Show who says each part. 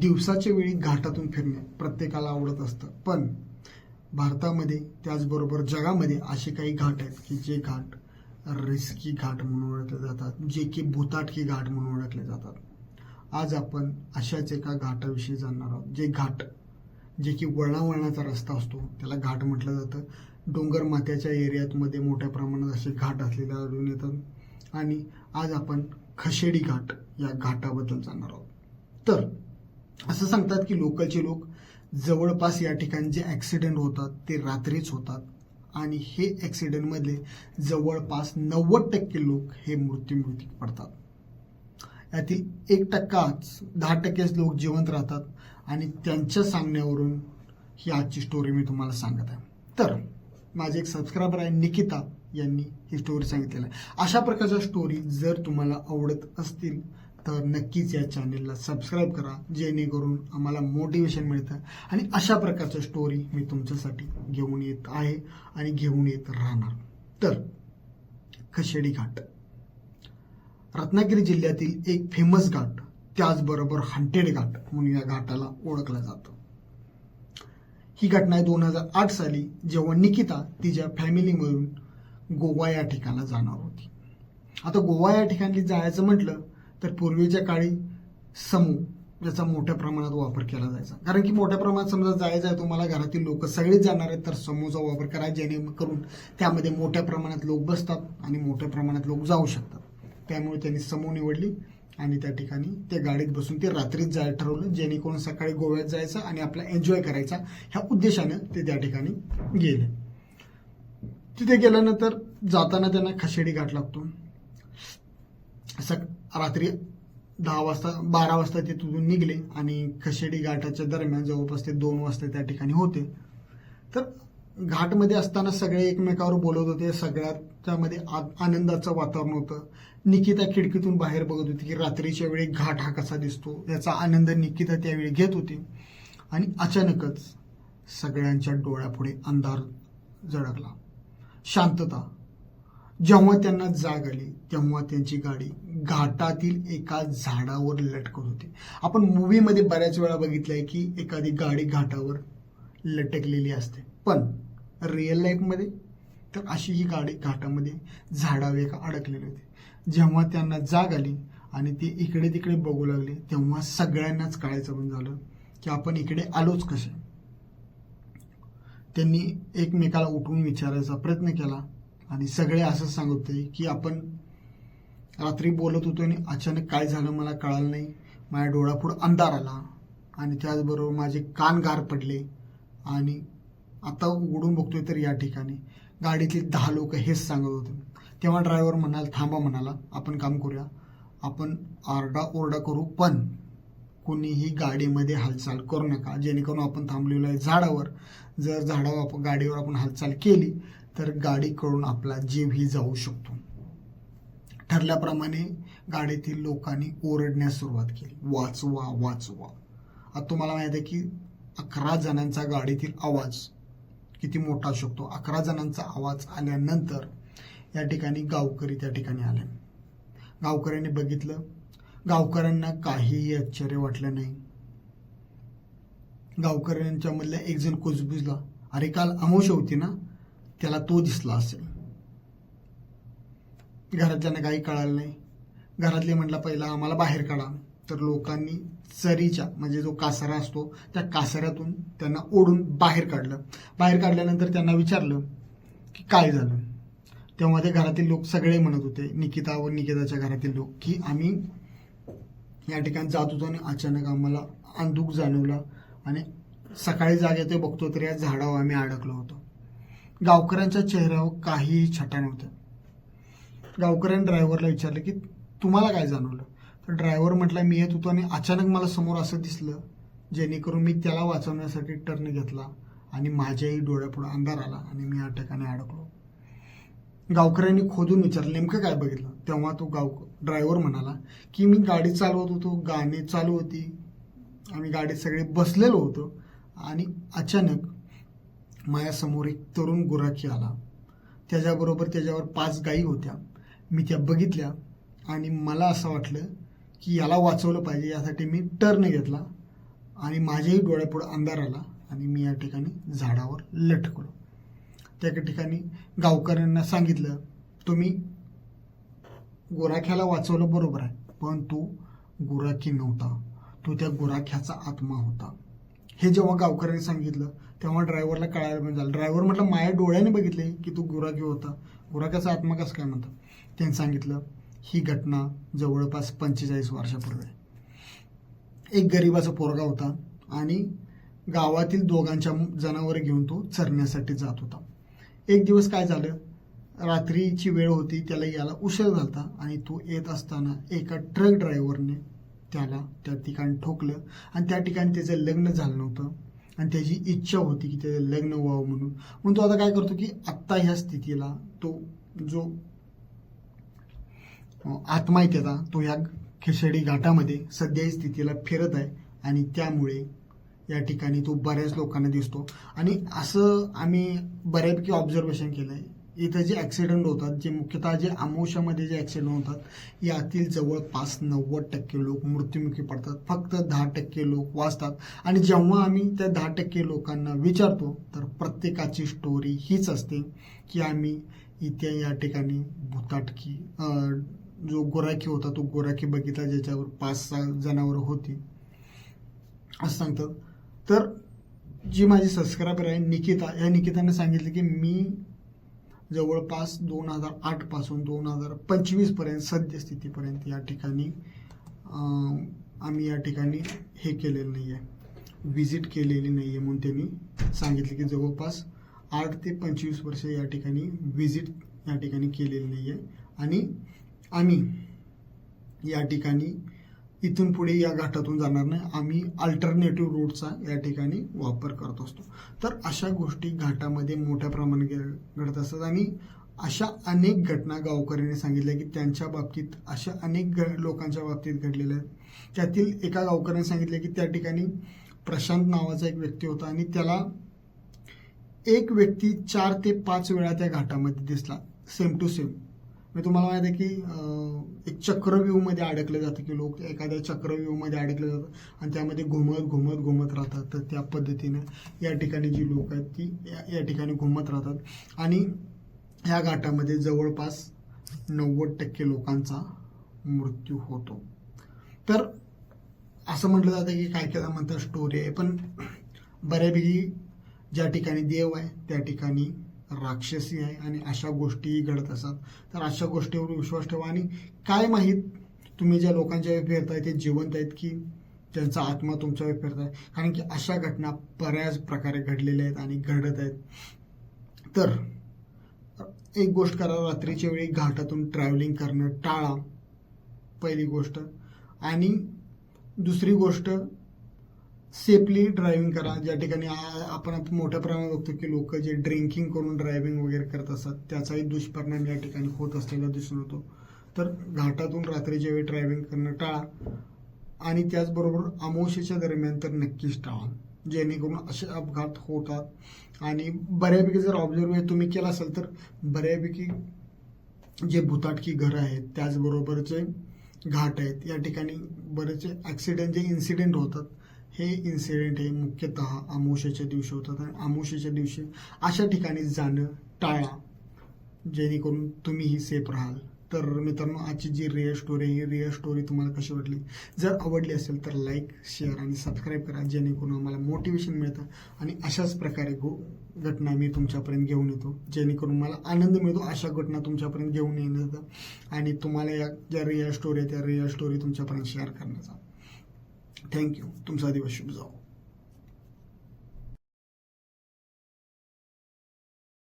Speaker 1: दिवसाच्या वेळी घाटातून फिरणे प्रत्येकाला आवडत असतं. पण भारतामध्ये त्याचबरोबर जगामध्ये असे काही घाट आहेत की जे घाट रिस्की घाट म्हणून ओळखले जातात जे की भूताटकी घाट म्हणून ओळखले जातात. आज आपण अशाच एका घाटाविषयी जाणणार आहोत जे घाट जे की वळणावळणाचा रस्ता असतो. त्याला घाट म्हटलं जातं. डोंगर माथ्याच्या एरियातमध्ये मोठ्या प्रमाणात असे घाट असलेले आढळून येतात. आणि आज आपण खशेडी घाट या घाटाबद्दल जाणार आहोत. तर असं सांगतात की लोकलचे लोक जवळपास या ठिकाणी जे ॲक्सिडेंट होतात ते रात्रीच होतात. आणि हे ॲक्सिडेंटमधले जवळपास नव्वद टक्के लोक हे मृत्युमुखी पडतात. यातील एक टक्काच दहा टक्केच लोक जिवंत राहतात. आणि त्यांच्या सांगण्यावरून ही आजची स्टोरी मी तुम्हाला सांगत आहे. तर माझे एक सबस्क्रायबर आहे निकिता यांनी ही स्टोरी सांगितलेली आहे. अशा प्रकारच्या स्टोरी जर तुम्हाला आवडत असतील तर नक्कीच या चॅनेलला सबस्क्राईब करा जेणेकरून आम्हाला मोटिवेशन मिळतं आणि अशा प्रकारच्या स्टोरी मी तुमच्यासाठी घेऊन येत आहे आणि घेऊन येत राहणार. तर खशेडी घाट. रत्नागिरी जिल्ह्यातील एक फेमस घाट त्याचबरोबर हंटेड घाट म्हणून या घाटाला ओळखलं जातं. ही घटना आहे दोन हजार आठ साली जेव्हा निकिता तिच्या फॅमिलीमधून गोवा या ठिकाणाला जाणार होती. आता गोवा या ठिकाणी जायचं म्हटलं तर पूर्वीच्या काळी समूह याचा मोठ्या प्रमाणात वापर केला जायचा. कारण की मोठ्या प्रमाणात समजा जायचं आहे तुम्हाला घरातील लोक सगळेच जाणार आहेत तर समूहचा वापर करा जेणेकरून त्यामध्ये मोठ्या प्रमाणात लोक बसतात आणि मोठ्या प्रमाणात लोक जाऊ शकतात. त्यामुळे त्यांनी समूह निवडली आणि त्या ठिकाणी त्या गाडीत बसून ते रात्रीच जायला ठरवलं जेणेकरून सकाळी गोव्यात जायचं आणि आपला एन्जॉय करायचा ह्या उद्देशानं ते त्या ठिकाणी गेले. तिथे गेल्यानंतर जाताना त्यांना खशेडी घाट लागतो. सक रात्री दहा वाजता बारा वाजता ते तिथून निघले आणि खशेडी घाटाच्या दरम्यान जवळपास ते दोन वाजता त्या ठिकाणी होते. तर घाटमध्ये असताना सगळे एकमेकावर बोलत होते. सगळ्याच्यामध्ये आ- आनंदाचं वातावरण होतं. निकिता खिडकीतून बाहेर बघत होती की रात्रीच्या वेळी घाट हा कसा दिसतो याचा आनंद निकिता त्यावेळी घेत होती. आणि अचानकच सगळ्यांच्या डोळ्यापुढे अंधार झळकला. शांतता. जेव्हा त्यांना जाग आली तेव्हा त्यांची गाडी घाटातील एका झाडावर लटकत होती. आपण मूवीमध्ये बऱ्याच वेळा बघितलंय की एखादी गाडी घाटावर लटकलेली असते. पण रिअल लाईफमध्ये तर अशी ही गाडी घाटामध्ये झाडावर एका अडकलेली होती. जेव्हा त्यांना जाग आली आणि ते इकडे तिकडे बघू लागले तेव्हा सगळ्यांनाच कळायचं पण झालं की आपण इकडे आलोच कसे? त्यांनी एकमेकाला उठून विचारायचा प्रयत्न केला. आणि सगळे असं सांगत होते की आपण रात्री बोलत होतो आणि अचानक काय झालं मला कळालं नाही. माझ्या डोळ्यापुढं अंधार आला आणि त्याचबरोबर माझे कान गार पडले. आणि आता उघडून बघतोय तर या ठिकाणी गाडीतले दहा लोक हेच सांगत होते. तेव्हा ड्रायव्हर म्हणाल थांबा म्हणाला आपण काम करूया. आपण आरडा ओरडा करू पण कोणीही गाडीमध्ये हालचाल करू नका. जेणेकरून आपण थांबलेलो आहे झाडावर. जर झाडावर आपण गाडीवर आपण हालचाल केली तर गाडीकडून आपला जीवही जाऊ शकतो. ठरल्याप्रमाणे गाडीतील लोकांनी ओरडण्यास सुरुवात केली. वाचवा वाचवा. आता तुम्हाला माहिती आहे की अकरा जणांचा गाडीतील आवाज किती मोठा असू शकतो? अकरा जणांचा आवाज आल्यानंतर या ठिकाणी गावकरी त्या ठिकाणी आले. गावकऱ्यांनी बघितलं. गावकऱ्यांना काहीही आश्चर्य वाटलं नाही. गावकऱ्यांच्या मधल्या एक जण कुजबुजला अरे काल अमोश होती ना? त्याला तो दिसला असेल. घरातल्यांना काही कळालं नाही. घरातले म्हटलं पहिला आम्हाला बाहेर काढा. तर लोकांनी चरीच्या म्हणजे जो कासारा असतो त्या कासाऱ्यातून त्यांना ओढून बाहेर काढलं. बाहेर काढल्यानंतर त्यांना विचारलं की काय झालं? तेव्हा ते घरातील लोक सगळे म्हणत होते निकिता व निकिताच्या घरातील लोक की आम्ही या ठिकाणी जात होतो आणि अचानक आम्हाला अंधूक जाणवला आणि सकाळी जाग ते बघतो तर या झाडावर आम्ही अडकलो होतो. गावकऱ्यांच्या चेहऱ्यावर हो, काहीही छटा नव्हत्या गावकऱ्यांनी ड्रायव्हरला विचारलं की तुम्हाला काय जाणवलं? तर ड्रायव्हर म्हटला मी येत होतो आणि अचानक मला समोर असं दिसलं जेणेकरून मी त्याला वाचवण्यासाठी टर्न घेतला आणि माझ्याही डोळ्यापुढे अंधार आला आणि मी या ठिकाणी अडकलो. गावकऱ्यांनी खोदून विचारलं नेमकं काय बघितलं? तेव्हा तो गाव ड्रायव्हर म्हणाला की मी गाडी चालवत होतो गाणी चालू होती. आम्ही गाडीत सगळे बसलेलो होतो आणि अचानक माझ्यासमोर एक तरुण गुराखी आला. त्याच्याबरोबर त्याच्यावर पाच गायी होत्या. मी त्या बघितल्या आणि मला असं वाटलं की याला वाचवलं पाहिजे. यासाठी मी टर्न घेतला आणि माझ्याही डोळ्यापुढं अंधार आला आणि मी या ठिकाणी झाडावर लटकलो. त्या ठिकाणी गावकऱ्यांना सांगितलं तुम्ही गोराख्याला वाचवलं बरोबर आहे पण तो गोराखी नव्हता. तो त्या गोराख्याचा आत्मा होता. हे जेव्हा गावकऱ्यांनी सांगितलं तेव्हा ड्रायव्हरला कळायला पण झालं. ड्रायव्हर म्हटलं माझ्या डोळ्याने बघितले की तो गुराखी होता. गुराख्याचा आत्मा कसं काय म्हणतात त्यांनी सांगितलं ही घटना जवळपास पंचेचाळीस वर्षापूर्वी आहे. एक गरीबाचा पोरगा होता आणि गावातील दोघांच्या जनावर घेऊन तो चरण्यासाठी जात होता. एक दिवस काय झालं? रात्रीची वेळ होती त्याला यायला उशीर झाला आणि तो येत असताना एका ट्रक ड्रायव्हरने त्याला त्या ठिकाणी ठोकलं. आणि त्या ठिकाणी त्याचं लग्न झालं नव्हतं. आणि त्याची इच्छा होती की त्याचं लग्न व्हावं म्हणून. म्हणून तो आता काय करतो की आत्ता ह्या स्थितीला तो जो आत्मा आहे त्याचा तो ह्या खिशडी घाटामध्ये सध्या स्थितीला फिरत आहे. आणि त्यामुळे या ठिकाणी तो बऱ्याच लोकांना दिसतो. आणि असं आम्ही बऱ्यापैकी ऑब्झर्वेशन केलं आहे इथं जे ॲक्सिडेंट होतात जे मुख्यतः जे आमोशामध्ये जे ॲक्सिडेंट होतात यातील जवळपास नव्वद टक्के लोक मृत्युमुखी पडतात. फक्त दहा टक्के लोक वाचतात. आणि जेव्हा आम्ही त्या दहा टक्के लोकांना विचारतो तर प्रत्येकाची स्टोरी हीच असते की आम्ही इथे या ठिकाणी भूताटकी जो गोराखी होता तो गोराखी बघितला ज्याच्यावर पाच सहा जनावरं होती. असं सांगतात. तर जी माझी सबस्क्रायबर आहे निकिता या निकिताने सांगितलं की मी जवळपास दोन हजार आठपासून दोन हजार पंचवीसपर्यंत सद्यस्थितीपर्यंत या ठिकाणी आम्ही या ठिकाणी हे केलेलं नाही आहे व्हिजिट केलेली नाही आहे म्हणून त्यांनी सांगितलं की जवळपास आठ ते पंचवीस वर्ष या ठिकाणी व्हिजिट या ठिकाणी केलेली नाही आहे आणि आम्ही या ठिकाणी इथून पुढे या घाटातून जाणार नाही. आम्ही अल्टरनेटिव्ह रूटचा या ठिकाणी वापर करत असतो. तर अशा गोष्टी घाटामध्ये मोठ्या प्रमाणात घडत असतात. आणि अशा अनेक घटना गावकऱ्यांनी सांगितल्या की त्यांच्या बाबतीत अशा अनेक घ लोकांच्या बाबतीत घडलेल्या आहेत. त्यातील एका गावकऱ्याने सांगितलं की त्या ठिकाणी प्रशांत नावाचा एक व्यक्ती होता आणि त्याला एक व्यक्ती चार ते पाच वेळा त्या घाटामध्ये दिसला सेम टू सेम मी तुम्हाला माहिती आहे की एक चक्रव्यूहमध्ये अडकलं जातं की लोक एखाद्या चक्रव्यूहमध्ये अडकलं जातं आणि त्यामध्ये घुमत घुमत घुमत राहतात. तर त्या पद्धतीने या ठिकाणी जी लोक आहेत ती या- या ठिकाणी घुमत राहतात. आणि ह्या घाटामध्ये जवळपास नव्वद टक्के लोकांचा मृत्यू होतो. तर असं म्हटलं जातं की काय काय म्हणतात स्टोरी आहे. पण बऱ्यापैकी ज्या ठिकाणी देव आहे त्या ठिकाणी राक्षसी आहे आणि अशा गोष्टीही घडत असतात. तर अशा गोष्टीवर विश्वास ठेवा. आणि काय माहीत तुम्ही ज्या लोकांच्या वेळी फिरताय ते जिवंत आहेत की त्यांचा आत्मा तुमच्या वेळी फिरताय? कारण की अशा घटना बऱ्याच प्रकारे घडलेल्या आहेत आणि घडत आहेत. तर एक गोष्ट करा रात्रीच्या वेळी घाटातून ट्रॅव्हलिंग करणं टाळा पहिली गोष्ट. आणि दुसरी गोष्ट सेफली ड्रायव्हिंग करा. ज्या ठिकाणी आपण मोठ्या प्रमाणात बघतो की लोक जे ड्रिंकिंग करून ड्रायव्हिंग वगैरे करत असतात त्याचाही दुष्परिणाम या ठिकाणी होत असलेला दिसून येतो. तर घाटातून रात्रीच्या वेळी ड्रायव्हिंग करणं टाळा. आणि त्याचबरोबर अमावशेच्या दरम्यान तर नक्कीच टाळा. जेणेकरून असे अपघात होतात. आणि बऱ्यापैकी जर ऑब्झर्व तुम्ही केला असेल तर बऱ्यापैकी जे भुताटकी घरं आहेत त्याचबरोबरचे घाट आहेत या ठिकाणी बरेचसे ॲक्सिडेंट जे इन्सिडेंट होतात हे इन्सिडेंट हे मुख्यतः आमोशाच्या दिवशी होतात आणि आमोशाच्या दिवशी अशा ठिकाणी जाणं टाळा. जेणेकरून तुम्हीही सेफ राहाल. तर मित्रांनो आजची जी रिअल स्टोरी आहे ही रिअल स्टोरी तुम्हाला कशी वाटली? जर आवडली असेल तर लाईक शेअर आणि सबस्क्राईब करा जेणेकरून आम्हाला मोटिवेशन मिळतं आणि अशाच प्रकारे गो घटना मी तुमच्यापर्यंत घेऊन येतो. जेणेकरून मला आनंद मिळतो अशा घटना तुमच्यापर्यंत घेऊन येण्याचा आणि तुम्हाला या ज्या रिअल स्टोरी आहे त्या रिअल स्टोरी तुमच्यापर्यंत शेअर करण्याचा. थँक्यू तुमचा दिवस शुभ जाओ